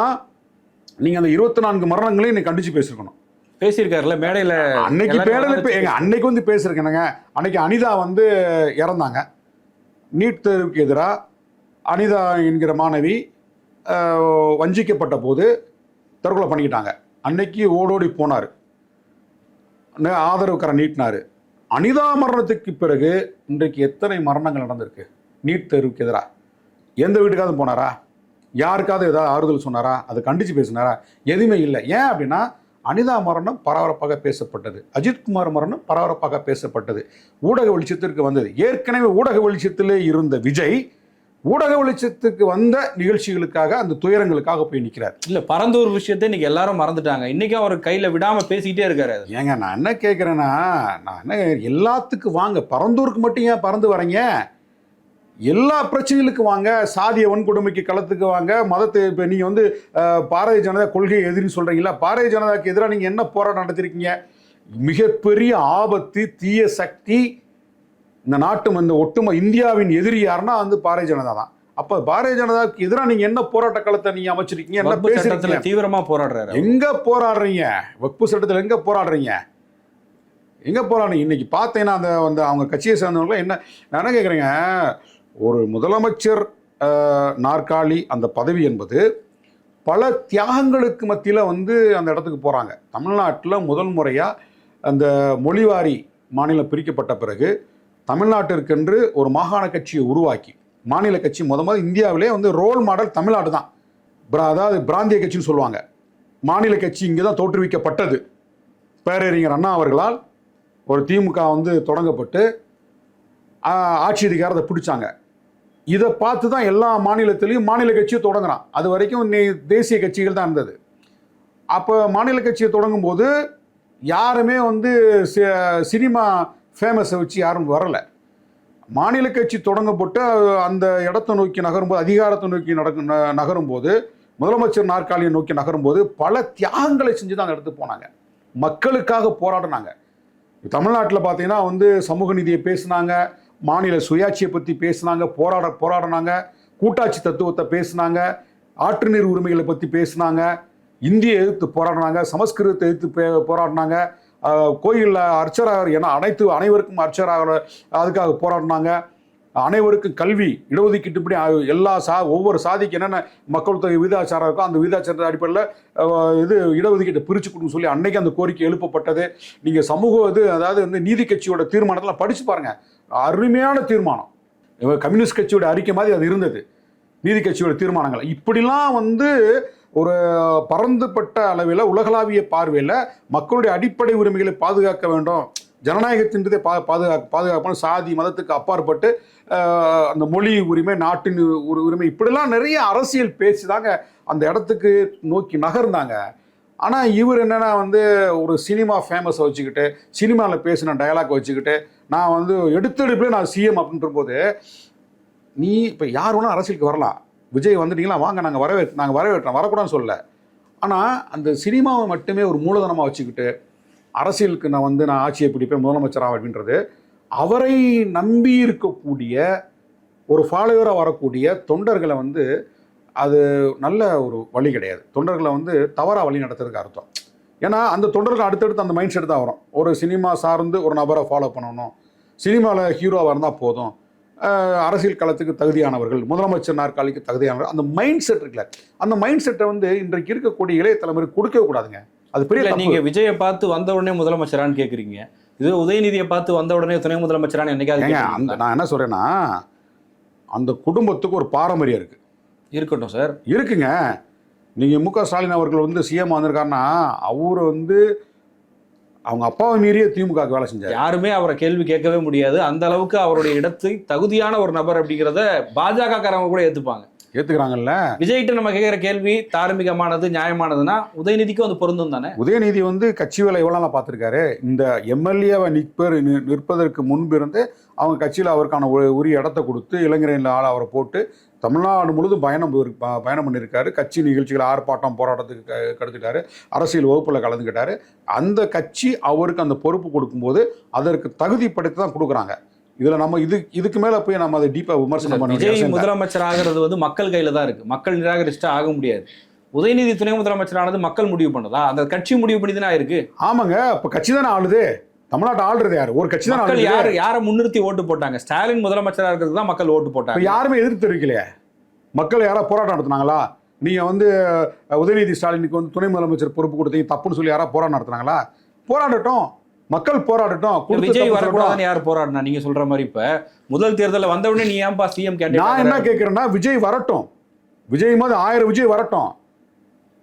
நீங்க அந்த இருபத்தி நான்கு மரணங்களையும் நீ கண்டிச்சு பேசிருக்கணும். பேசியிருக்காருல்ல மேடையில அன்னைக்கு வளர்ச்சி எங்க அன்னைக்கு வந்து பேசிருக்கேனுங்க அன்னைக்கு அனிதா வந்து இறந்தாங்க. நீட் தேர்வுக்கு எதிராக அனிதா என்கிற மாணவி வஞ்சிக்கப்பட்ட போது தற்கொலை பண்ணிக்கிட்டாங்க. அன்னைக்கு ஓடோடி போனார். ஆதரவு கரை நீட்டினார். அனிதா மரணத்துக்கு பிறகு இன்றைக்கு எத்தனை மரணங்கள் நடந்திருக்கு? நீட் தேர்வுக்கு எதிராக எந்த வீட்டுக்காவது போனாரா? யாருக்காவது ஏதாவது ஆறுதல் சொன்னாரா? அதை கண்டித்து பேசினாரா? எதுவுமே இல்லை. ஏன் அப்படின்னா அனிதா மரணம் பரபரப்பாக பேசப்பட்டது. அஜித்குமார் மரணம் பரபரப்பாக பேசப்பட்டது. ஊடக வெளிச்சத்திற்கு வந்தது. ஏற்கனவே ஊடக வெளிச்சத்திலே இருந்த விஜய் ஊடக வெளிச்சத்துக்கு வந்த நிகழ்ச்சிகளுக்காக அந்த துயரங்களுக்காக போய் நிற்கிறார் இல்ல பரந்தூர் விஷயத்தை இன்னைக்கு எல்லாரும் மறந்துட்டாங்க. இன்னைக்கு அவர் கையில விடாம பேசிக்கிட்டே இருக்காரு. ஏங்க நான் என்ன கேட்குறேன்னா நான் என்ன எல்லாத்துக்கும் வாங்க. பரந்தூருக்கு மட்டும் ஏன் பறந்து வரீங்க? எல்லா பிரச்சனைகளுக்கும் வாங்க. சாதிய வன்கொடுமைக்கு களத்துக்கு வாங்க. மதத்தை இப்போ நீங்கள் வந்து பாரதிய ஜனதா கொள்கை எதிரின்னு சொல்கிறீங்களா பாரதிய ஜனதாக்கு எதிராக நீங்கள் என்ன போராட்டம் நடத்திருக்கீங்க? மிகப்பெரிய ஆபத்து தீய சக்தி இந்த நாட்டு இந்த ஒட்டுமொ இந்தியாவின் எதிரி யாருன்னா வந்து பாரதிய ஜனதா தான். அப்போ பாரதிய ஜனதாவுக்கு எதிராக நீங்கள் என்ன போராட்ட களத்தை நீங்கள் அமைச்சிருக்கீங்க? என்ன பேசுறீங்க தீவிரமா போராடுறாரு. எங்க போராடுறீங்க? வக்பு சட்டத்தில் எங்க போராடுறீங்க? எங்க போராடுறீங்க? இன்னைக்கு பார்த்தீங்கன்னா அந்த அந்த அவங்க கட்சியை சேர்ந்தவங்க என்ன நான் என்ன கேட்குறேங்க ஒரு முதலமைச்சர் நாற்காலி அந்த பதவி என்பது பல தியாகங்களுக்கு மத்தியில் வந்து அந்த இடத்துக்கு போகிறாங்க தமிழ்நாட்டில் முதல் முறையாக அந்த மொழிவாரி மாநிலம் பிரிக்கப்பட்ட பிறகு தமிழ்நாட்டிற்கென்று ஒரு மாகாண கட்சியை உருவாக்கி மாநில கட்சி முத முதல் இந்தியாவிலே வந்து ரோல் மாடல் தமிழ்நாடு தான். அதாவது பிராந்திய கட்சின்னு சொல்லுவாங்க. மாநில கட்சி இங்கே தான் தோற்றுவிக்கப்பட்டது. பேரறிஞர் அண்ணா அவர்களால் ஒரு திமுக வந்து தொடங்கப்பட்டு ஆட்சி அதிகாரத்தை பிடிச்சாங்க. இதை பார்த்து தான் எல்லா மாநிலத்திலையும் மாநில கட்சியை தொடங்குறான். அது வரைக்கும் தேசிய கட்சிகள் தான் இருந்தது. அப்போ மாநில கட்சியை தொடங்கும் போது யாருமே வந்து சினிமா ஃபேமஸை வச்சு யாரும் வரலை. மாநில கட்சி தொடங்கப்பட்டு அந்த இடத்தை நோக்கி நகரும்போது அதிகாரத்தை நோக்கி நடக்கும் ந- நகரும்போது முதலமைச்சர் நாற்காலியை நோக்கி நகரும்போது பல தியாகங்களை செஞ்சு தான் அந்த இடத்துக்கு போனாங்க. மக்களுக்காக போராடினாங்க. தமிழ்நாட்டில் பார்த்தீங்கன்னா வந்து சமூக நீதியை பேசுனாங்க மாநில சுயாட்சியை பற்றி பேசுனாங்க போராட போராடினாங்க கூட்டாட்சி தத்துவத்தை பேசுனாங்க ஆற்று நீர் உரிமைகளை பற்றி பேசுனாங்க இந்திய எதிர்த்து போராடினாங்க சமஸ்கிருதத்தை எதிர்த்து பே- போராடினாங்க கோயிலில் அர்ச்சராக ஏன்னா அனைத்து அனைவருக்கும் அர்ச்சராக அதுக்காக போராடினாங்க. அனைவருக்கும் கல்வி இடஒதுக்கீட்டுப்படி எல்லா சா ஒவ்வொரு சாதிக்கு என்னென்ன மக்கள் தொகை விகிதாச்சாரம் இருக்கோ அந்த விகிதாச்சார அடிப்படையில் இது இடஒதுக்கீட்டை பிரித்து கொடுன்னு சொல்லி அன்னைக்கு அந்த கோரிக்கை எழுப்பப்பட்டது. நீங்கள் சமூக இது அதாவது வந்து நீதி கட்சியோட தீர்மானத்தெல்லாம் படித்து பாருங்கள் அருமையான தீர்மானம். கம்யூனிஸ்ட் கட்சியோட அறிக்கை மாதிரி அது இருந்தது. நீதி கட்சியோட தீர்மானங்கள். இப்படிலாம் வந்து ஒரு பரந்துபட்ட அளவில் உலகளாவிய பார்வையில் மக்களுடைய அடிப்படை உரிமைகளை பாதுகாக்க வேண்டும். ஜனநாயகத்தின்றதே பா பாதுகா பாதுகாப்பான சாதி மதத்துக்கு அப்பாற்பட்டு அந்த மொழி உரிமை நாட்டின் ஒரு உரிமை இப்படிலாம் நிறைய அரசியல் பேசி தாங்க அந்த இடத்துக்கு நோக்கி நகர்ந்தாங்க. ஆனால் இவர் என்னென்னா வந்து ஒரு சினிமா ஃபேமஸை வச்சுக்கிட்டு சினிமாவில் பேசின டயலாக் வச்சுக்கிட்டு நான் வந்து எடுத்தெடுப்பில் நான் சிஎம் அப்படின்ற போது நீ இப்போ யார் வேணால் அரசியலுக்கு வரலாம். விஜய் வந்துட்டீங்களா? வாங்க நாங்கள் வரவே நாங்கள் வரவேற்றோம் வரக்கூடாதுன்னு சொல்லலை. ஆனால் அந்த சினிமாவை மட்டுமே ஒரு மூலதனமாக வச்சுக்கிட்டு அரசியலுக்கு நான் வந்து நான் ஆட்சியை பிடிப்பேன் முதலமைச்சராக அப்படின்றது அவரை நம்பி இருக்கக்கூடிய ஒரு ஃபாலோவராக வரக்கூடிய தொண்டர்களை வந்து அது நல்ல ஒரு வழி கிடையாது. தொண்டர்களை வந்து தவறாக வழி நடத்துறதுக்கு அர்த்தம். ஏன்னா அந்த தொண்டர்கள் அடுத்தடுத்து அந்த மைண்ட் செட் தான் வரும். ஒரு சினிமா சார்ந்து ஒரு நபரை ஃபாலோ பண்ணணும். சினிமாவில் ஹீரோவாக இருந்தால் போதும். அரசியல் களத்துக்கு தகுதியானவர்கள் முதலமைச்சர் நாற்காலிக்கு தகுதியானவர்கள் அந்த மைண்ட் செட் இருக்குல்ல அந்த மைண்ட் செட்டை வந்து இன்றைக்கு இருக்கக்கூடிய இளைய தலைமுறை கொடுக்கவே கூடாதுங்க. அது பெரிய இல்ல தப்பு. நீங்க விஜயை பார்த்து வந்த உடனே முதலமைச்சரான்னு கேக்குறீங்க. இது உதயநிதியை பார்த்து வந்த உடனே துணை முதலமைச்சரான்னு என்னைக்காவது அந்த? நான் என்ன சொல்றேன்னா அந்த குடும்பத்துக்கு ஒரு பாரம்பரியம் இருக்கு. இருக்கட்டும் சார். இருக்குங்க. நீங்க மு க ஸ்டாலின் அவர்கள் வந்து சிஎம் வந்திருக்காருன்னா அவர் வந்து அவங்க அப்பாவை மீறிய திமுக வேலை செஞ்சார். யாருமே அவரை கேள்வி கேட்கவே முடியாது. அந்த அளவுக்கு அவருடைய இடத்தை தகுதியான ஒரு நபர் அப்படிங்கிறத பாஜக காரங்க கூட ஏத்துப்பாங்க. ஏத்துக்கிறாங்கல்ல? விஜய்கிட்ட நம்ம கேட்கிற கேள்வி தார்மீகமானது நியாயமானதுன்னா உதயநிதிக்கும் அது பொருந்தும் தானே உதயநிதி வந்து கட்சி வேலை எவ்வளோ பார்த்துருக்காரு. இந்த எம்எல்ஏவை நிற்பர் நிற்பதற்கு முன்பு இருந்து அவங்க கட்சியில் அவருக்கான ஒரு உரிய இடத்த கொடுத்து இளைஞரில் ஆள் அவரை போட்டு தமிழ்நாடு முழுதும் பயணம் பயணம் பண்ணியிருக்காரு. கட்சி நிகழ்ச்சிகள் ஆர்ப்பாட்டம் போராட்டத்துக்கு க- கலந்துக்கிட்டாரு அரசியல் வகுப்பில் கலந்துக்கிட்டாரு. அந்த கட்சி அவருக்கு அந்த பொறுப்பு கொடுக்கும்போது அதற்கு தகுதி படைத்து தான் கொடுக்குறாங்க. இதில் நம்ம இது இதுக்கு மேலே போய் நம்ம அதை டீப்பாக விமர்சனம் பண்ண விஜய். முதலமைச்சர் ஆகிறது வந்து மக்கள் கையில தான் இருக்கு. மக்கள் நிராகரிச்சுட்டு ஆக முடியாது. உதயநிதி துணை முதலமைச்சரானது மக்கள் முடிவு பண்ணதா? அந்த கட்சி முடிவு பண்ணி தானே இருக்கு ஆமாங்க. இப்போ கட்சி தானே ஆளுது? தமிழ்நாட்டை ஆளுறது யாரு? ஒரு கட்சி தானே யார்? யாரை? முன்னிறுத்தி ஓட்டு போட்டாங்க? ஸ்டாலின் முதலமைச்சரா இருக்கிறது தான் மக்கள் ஓட்டு போட்டாங்க. யாருமே எதிர்த்து தெரிவிக்கலையே மக்கள் யாராவது போராட்டம் நடத்துனாங்களா? நீங்கள் வந்து உதயநிதி ஸ்டாலினுக்கு வந்து துணை முதலமைச்சர் பொறுப்பு கொடுத்தீங்க தப்புன்னு சொல்லி யாராவது போராட்டம் நடத்துனாங்களா? போராடட்டும். மக்கள் போராடட்டும். விஜய் வரக்கூடாதுன்னு யார் போராடினா? நீங்க சொல்ற மாதிரி இப்ப முதல் தேர்தலில் வந்த உடனே நீ ஏன்பா சிஎம் சொல்லக்கூடாது. நான் என்ன கேண்டேட் கேட்குறேன்னா விஜய் வரட்டும். விஜய் மாதிரி ஆயிரம் விஜய் வரட்டும்.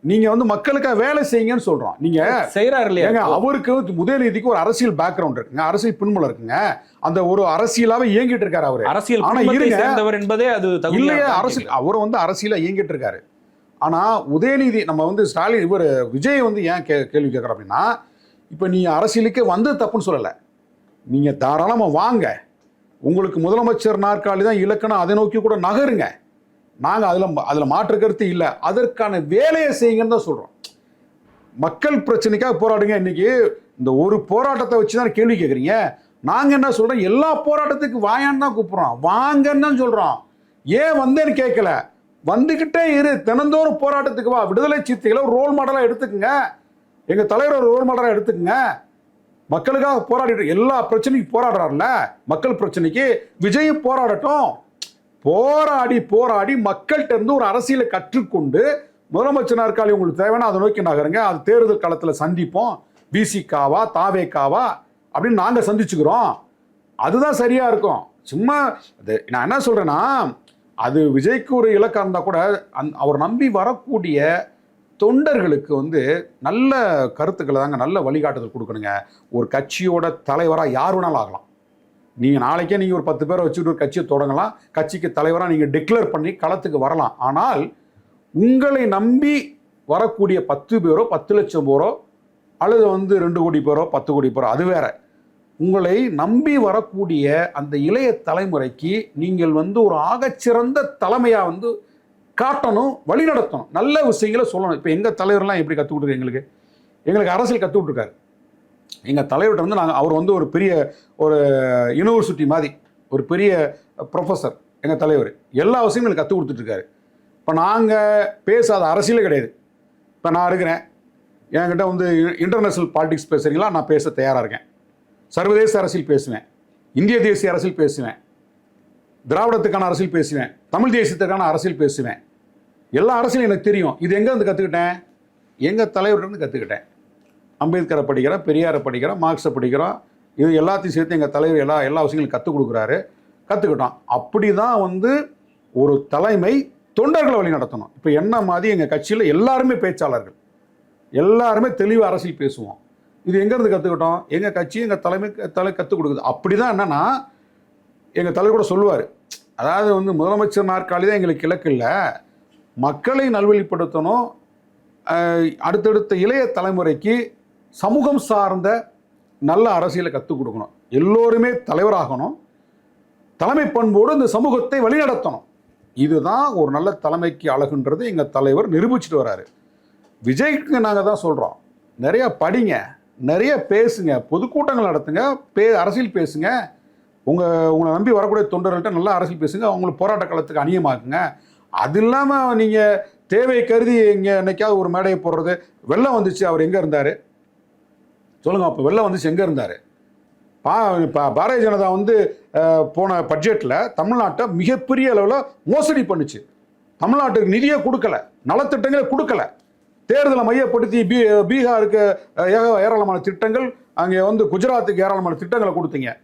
நீங்க வந்து மக்களுக்காக வேலை செய்யுங்கன்னு சொல்றோம். நீங்க செய்யறாரு இல்லையா? அவருக்கு உதயநிதிக்கு ஒரு அரசியல் பேக்ரவுண்ட் இருக்குங்க. அரசியல் பின்புலம் இருக்குங்க. அந்த ஒரு அரசியலாவே இயங்கிட்டு இருக்காரு அவரு. அரசியல் ஆனா. சேர்ந்தவர் என்பதே அது இல்லையே அரசியல் அவர் வந்து அரசியல இயங்கிட்டு இருக்காரு. ஆனா உதயநிதி நம்ம வந்து ஸ்டாலின் இவர் விஜய் வந்து ஏன் கே கேள்வி கேட்குறோம் அப்படின்னா இப்போ நீ அரசியலுக்கே வந்து தப்புன்னு சொல்லலை. நீங்க தாராளமா வாங்க. உங்களுக்கு முதலமைச்சர் நாற்காலி தான் இலக்கணம் அதை நோக்கி கூட நகருங்க. நாங்கள் அதில் அதில் மாற்று கருத்து இல்லை. அதற்கான வேலையை செய்யுங்கன்னு தான் சொல்கிறோம் மக்கள் பிரச்சனைக்காக போராடுங்க. இன்றைக்கி இந்த ஒரு போராட்டத்தை வச்சு தான் கேள்வி கேட்குறீங்க நாங்கள் என்ன சொல்கிறோம் எல்லா போராட்டத்துக்கு வாயான்னு தான் கூப்பிட்றோம். வாங்கன்னு தான் சொல்கிறோம் ஏன் வந்தேன்னு கேட்கல வந்துக்கிட்டே இரு. தினந்தோறும் போராட்டத்துக்கு வா. விடுதலை சித்திகளை ரோல் மாடலாக எடுத்துக்கோங்க. எங்கள் தலைவர் ஒரு ரோல் மாடலாக எடுத்துக்கோங்க. மக்களுக்காக போராடிட்டு எல்லா பிரச்சனைக்கும் போராடுறாருல மக்கள் பிரச்சனைக்கு விஜயும் போராடட்டும். போராடி போராடி மக்கள்கிட்ட இருந்து ஒரு அரசியலை கற்றுக்கொண்டு முதலமைச்சர் நாற்காலி உங்களுக்கு தேவைன்னா அதை நோக்கி நகருங்க. அது தேர்தல் களத்தில் சந்திப்போம். பிசிகாவா தாவேக்காவா அப்படின்னு நாங்கள் சந்திச்சுக்கிறோம். அதுதான் சரியாக இருக்கும். சும்மா அது நான் என்ன சொல்கிறேன்னா அது விஜய்க்கு ஒரு இலக்காக இருந்தால் கூட அந் அவர் நம்பி வரக்கூடிய தொண்டர்களுக்கு வந்து நல்ல கருத்துக்களை தாங்க நல்ல வழிகாட்டுதல் கொடுக்கணுங்க. ஒரு கட்சியோட தலைவராக யார் வேணாலும் ஆகலாம். நீங்கள் நாளைக்கே நீங்கள் ஒரு பத்து பேரை வச்சுட்டு ஒரு கட்சியை தொடங்கலாம். கட்சிக்கு தலைவராக நீங்கள் டிக்ளேர் பண்ணி களத்துக்கு வரலாம். ஆனால் உங்களை நம்பி வரக்கூடிய பத்து பேரோ பத்து லட்சம் பேரோ அல்லது வந்து ரெண்டு கோடி பேரோ பத்து கோடி பேரோ அது வேற. உங்களை நம்பி வரக்கூடிய அந்த இளைய தலைமுறைக்கு நீங்கள் வந்து ஒரு ஆகச்சிறந்த தலைமையாக வந்து காட்டணும் வழிநடத்தணும். நல்ல விஷயங்களை சொல்லணும். இப்போ எங்கள் தலைவர்லாம் எப்படி கற்றுக் கொடுக்குறது எங்களுக்கு? எங்களுக்கு அரசியல் கற்றுக் கொடுத்துருக்காரு. எங்கள் தலைவர்கிட்ட வந்து நாங்கள் அவர் வந்து ஒரு பெரிய ஒரு யூனிவர்சிட்டி மாதிரி ஒரு பெரிய ப்ரொஃபஸர் எங்கள் தலைவர். எல்லா விஷயமும் எங்களுக்கு கற்றுக் கொடுத்துட்ருக்காரு. இப்போ நாங்கள் பேசாத அரசியலே கிடையாது. இப்போ நான் இருக்கிறேன். என்கிட்ட வந்து இன்டர்நேஷ்னல் பாலிடிக்ஸ் பேசுகிறீங்களா நான் பேச தயாராக இருக்கேன். சர்வதேச அரசியல் பேசுவேன். இந்திய தேசிய அரசியல் பேசுவேன். திராவிடத்துக்கான அரசியல் பேசுவேன். தமிழ் தேசியத்துக்கான அரசியல் பேசுவேன். எல்லா அரசியலும் எனக்கு தெரியும். இது எங்கேருந்து கற்றுக்கிட்டேன் எங்கள் தலைவர்கிட்ட கற்றுக்கிட்டேன் அம்பேத்கரை படிக்கிறான் பெரியாரை படிக்கிறான் மார்க்ஸை படிக்கிறோம் இது எல்லாத்தையும் சேர்த்து எங்கள் தலைவர் எல்லா எல்லா விஷயங்களும் கற்றுக் கொடுக்குறாரு. கற்றுக்கிட்டோம் அப்படி தான் வந்து ஒரு தலைமை தொண்டர்களை வழி நடத்தணும். இப்போ என்ன மாதிரி எங்கள் கட்சியில் எல்லாருமே பேச்சாளர்கள். எல்லாருமே தெளிவு அரசியல் பேசுவோம். இது எங்கேருந்து கற்றுக்கிட்டோம் எங்கள் கட்சி எங்கள் தலைமை தலை கற்றுக் கொடுக்குது. அப்படி தான் என்னென்னா எங்கள் தலைவர் கூட சொல்லுவார். அதாவது வந்து முதலமைச்சர் நாற்காலி தான் எங்களுக்கு இலக்கு இல்லை. மக்களை நல்வழிப்படுத்தணும். அடுத்தடுத்த இளைய தலைமுறைக்கு சமூகம் சார்ந்த நல்ல அரசியலை கற்றுக் கொடுக்கணும். எல்லோருமே தலைவராகணும். தலைமை பண்போடு இந்த சமூகத்தை வழிநடத்தணும். இதுதான் ஒரு நல்ல தலைமைக்கு அழகுன்றது எங்கள் தலைவர் நிரூபிச்சுட்டு வராரு. விஜய்க்கு நாங்கள் தான் சொல்கிறோம் நிறைய படிங்க நிறைய பேசுங்க பொதுக்கூட்டங்கள் நடத்துங்க பே அரசியல் பேசுங்க. உங்கள் உங்களை நம்பி வரக்கூடிய தொண்டர்கள்ட்ட நல்லா அரசியல் பேசுங்க அவங்களுக்கு போராட்ட காலத்துக்கு அணியமாக்குங்க. அது இல்லாமல் நீங்கள் தேவை கருதி இங்கே என்னைக்காவது ஒரு மேடையை போடுறது. வெள்ளம் வந்துச்சு அவர் எங்கே இருந்தார்? சொல்லுங்கள் அப்போ வெள்ளம் வந்துச்சு எங்கே இருந்தார். பா பாரதிய ஜனதா வந்து போன பட்ஜெட்டில் தமிழ்நாட்டை மிகப்பெரிய அளவில் மோசடி பண்ணுச்சு. தமிழ்நாட்டுக்கு நிதியை கொடுக்கல நலத்திட்டங்களை கொடுக்கல. தேர்தலை மையப்படுத்தி பீ பீகாருக்கு ஏக- ஏராளமான திட்டங்கள் அங்கே வந்து குஜராத்துக்கு ஏராளமான திட்டங்களை கொடுத்தீங்க.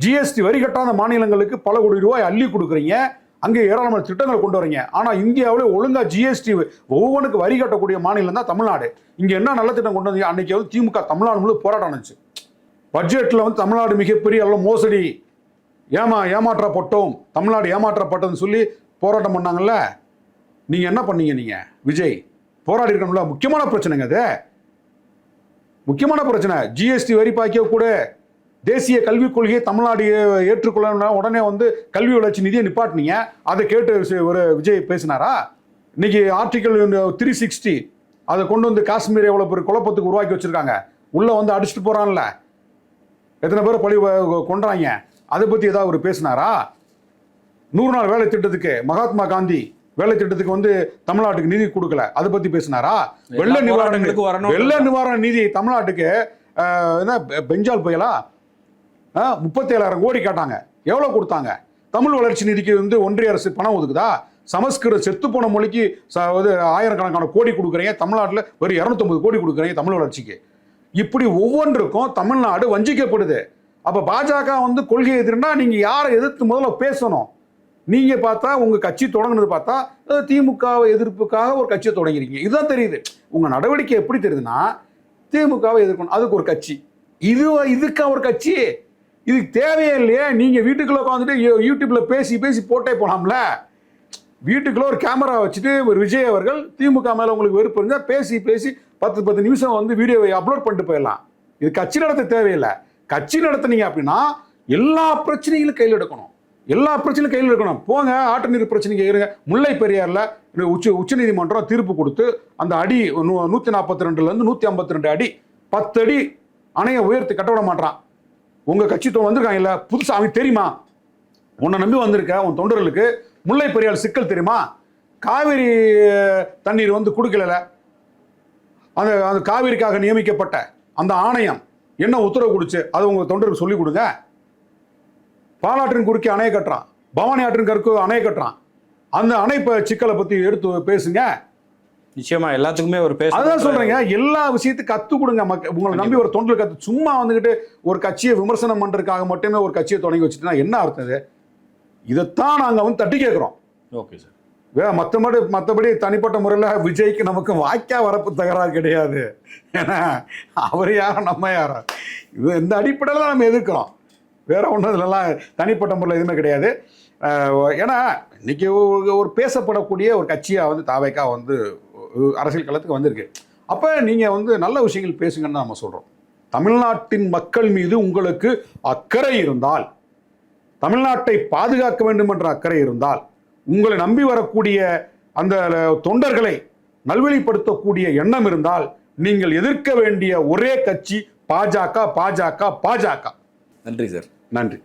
ஜிஎஸ்டி வரி கட்டாத மாநிலங்களுக்கு பல கோடி ரூபாய் அள்ளி கொடுக்குறீங்க. அங்கே ஏராளமான திட்டங்களை கொண்டு வரீங்க. ஆனால் இந்தியாவில் ஒழுங்காக ஜிஎஸ்டி ஒவ்வொன்றுக்கு வரி கட்டக்கூடிய மாநிலம் தான் தமிழ்நாடு. இங்கே என்ன நல்ல திட்டம் கொண்டு வந்தீங்க? அன்றைக்கி வந்து திமுக தமிழ்நாடு முழு போராட்டம் நடந்துச்சு. பட்ஜெட்டில் வந்து தமிழ்நாடு மிகப்பெரிய அளவு மோசடி. ஏமா ஏமாற்றப்பட்டோம். தமிழ்நாடு ஏமாற்றப்பட்டதுன்னு சொல்லி போராட்டம் பண்ணாங்கல்ல? நீங்கள் என்ன பண்ணீங்க நீங்கள் விஜய் போராடி இருக்கணும்ல? முக்கியமான பிரச்சனைங்க அது. முக்கியமான பிரச்சனை. ஜிஎஸ்டி வரி பாய்க்க கூட தேசிய கல்விக் கொள்கையை தமிழ்நாடு ஏற்றுக்கொள்ளணும்னா உடனே வந்து கல்வி வளர்ச்சி நிதியை நிப்பாட்டினீங்க. அதை கேட்டு ஒரு விஜய் பேசினாரா? இன்னைக்கு ஆர்டிகல் த்ரீ சிக்ஸ்டி அதை கொண்டு வந்து காஷ்மீர் எவ்வளோ பெரிய குழப்பத்துக்கு உருவாக்கி வச்சிருக்காங்க. உள்ள வந்து அடிச்சுட்டு போறான்ல. எத்தனை பேர் பழி கொன்றாங்க? அதை பத்தி ஏதாவது அவர் பேசினாரா? நூறு நாள் வேலை திட்டத்துக்கு மகாத்மா காந்தி வேலை திட்டத்துக்கு வந்து தமிழ்நாட்டுக்கு நிதி கொடுக்கல. அதை பத்தி பேசினாரா? வெள்ள எல்லா நிவாரண போராட்டங்களுக்கும் வரணும். வெள்ள நிவாரண நிதி தமிழ்நாட்டுக்கு என்ன பெஞ்சால் புயலா? முப்பத்தேழாயிரம் கோடி கேட்டாங்க. எவ்வளோ கொடுத்தாங்க? தமிழ் வளர்ச்சி நிதிக்கு வந்து ஒன்றிய அரசு பணம் ஒதுக்குதா? சமஸ்கிருத செத்து போன மொழிக்கு ச- இது ஆயிரக்கணக்கான கோடி கொடுக்குறீங்க. தமிழ்நாட்டில் ஒரு இரநூத்தொம்பது கோடி கொடுக்குறீங்க தமிழ் வளர்ச்சிக்கு. இப்படி ஒவ்வொன்றுக்கும் தமிழ்நாடு வஞ்சிக்கப்படுது. அப்போ பாஜக வந்து கொள்கை எதிர்னா நீங்கள் யாரை எதிர்த்து முதல்ல பேசணும்? நீங்கள் பார்த்தா உங்கள் கட்சி தொடங்கினது பார்த்தா திமுகவை எதிர்ப்புக்காக ஒரு கட்சியை தொடங்கிறீங்க இதுதான் தெரியுது. உங்கள் நடவடிக்கை எப்படி தெரியுதுன்னா திமுகவை எதிர்க்கணும். அதுக்கு ஒரு கட்சி. இது இதுக்கு ஒரு கட்சி. இதுக்கு தேவையே இல்லையே. நீங்கள் வீட்டுக்குள்ளே உட்காந்துட்டு யூடியூப்பில் பேசி பேசி போட்டே போகலாம்ல வீட்டுக்குள்ளே ஒரு கேமரா வச்சுட்டு ஒரு விஜய் அவர்கள் திமுக மேலே உங்களுக்கு வெறுப்பு இருந்தால் பேசி பேசி பத்து பத்து நிமிஷம் வந்து வீடியோவை அப்லோட் பண்ணிட்டு போயிடலாம். இது கட்சி நடத்த தேவையில்லை. கட்சி நடத்துனீங்க அப்படின்னா எல்லா பிரச்சனைகளும் கையில் எடுக்கணும். எல்லா பிரச்சனையும் கையில் எடுக்கணும். போங்க ஆட்டு நீர் பிரச்சனைக்கு இருங்க முல்லை பெரியாரில் இந்த உச்ச உச்சநீதிமன்றம் தீர்ப்பு கொடுத்து அந்த அடி நூ- நூற்றி நாற்பத்தி ரெண்டுலேருந்து நூற்றி ஐம்பத்தி ரெண்டு அடி பத்து அடி அணையை உயர்த்தி கட்ட விட மாட்டான் உங்கள் கட்சி தொ- வந்திருக்காங்க இல்ல புதுசா தெரியுமா? உன்னை நம்பி வந்திருக்க உன் தொண்டர்களுக்கு முல்லை பெரியால் சிக்கல் தெரியுமா? காவிரி தண்ணீர் வந்து கொடுக்கல அந்த அந்த காவிரிக்காக நியமிக்கப்பட்ட அந்த ஆணையம் என்ன உத்தரவு கொடுச்சு அதை உங்கள் தொண்டருக்கு சொல்லிக் கொடுங்க. பாலாற்றின் குறுக்கே அணையை கட்டுறான். பவானி ஆற்றின் கருக்கு அணையை கட்டுறான். அந்த அணை சிக்கலை பற்றி எடுத்து பேசுங்க. நிச்சயமா எல்லாத்துக்குமே ஒரு பேச அதுதான் சொல்றேங்க. எல்லா விஷயத்துக்கும் கத்து கொடுங்க மக்க உங்களை நம்பி ஒரு தொண்டர் கத்து சும்மா வந்துகிட்டு ஒரு கட்சியை விமர்சனம் பண்றதுக்காக மட்டுமே ஒரு கட்சியை தொடங்கி வச்சுட்டுனா என்ன அர்த்தம் இது? இதைத்தான் நாங்க வந்து தட்டி கேட்கிறோம். Okay sir. வே மற்றபடி மற்றபடி தனிப்பட்ட முறையில் விஜய்க்கு நமக்கு வாய்க்கா வரப்பு தகராறு கிடையாது. ஏன்னா அவர் யாரும் நம்ம யாரோ. இது இந்த அடிப்படையில் நம்ம எதிர்க்கிறோம். வேற ஒன்றும் இதுலலாம் தனிப்பட்ட முறையில் எதுவுமே கிடையாது. ஏன்னா இன்னைக்கு ஒரு- ஒரு பேசப்படக்கூடிய ஒரு கட்சியாக வந்து தாவைக்கா வந்து அரசியல் களத்துக்கு வந்திருக்கு. அப்போ நீங்கள் வந்து நல்ல விஷயங்கள் பேசுங்கன்னு நம்ம சொல்கிறோம் தமிழ்நாட்டின் மக்கள் மீது உங்களுக்கு அக்கறை இருந்தால் தமிழ்நாட்டை பாதுகாக்க வேண்டும் என்ற அக்கறை இருந்தால் உங்களை நம்பி வரக்கூடிய அந்த தொண்டர்களை நல்வழிப்படுத்தக்கூடிய எண்ணம் இருந்தால் நீங்கள் எதிர்க்க வேண்டிய ஒரே கட்சி பாஜக பாஜக பாஜக. நன்றி சார். நன்றி.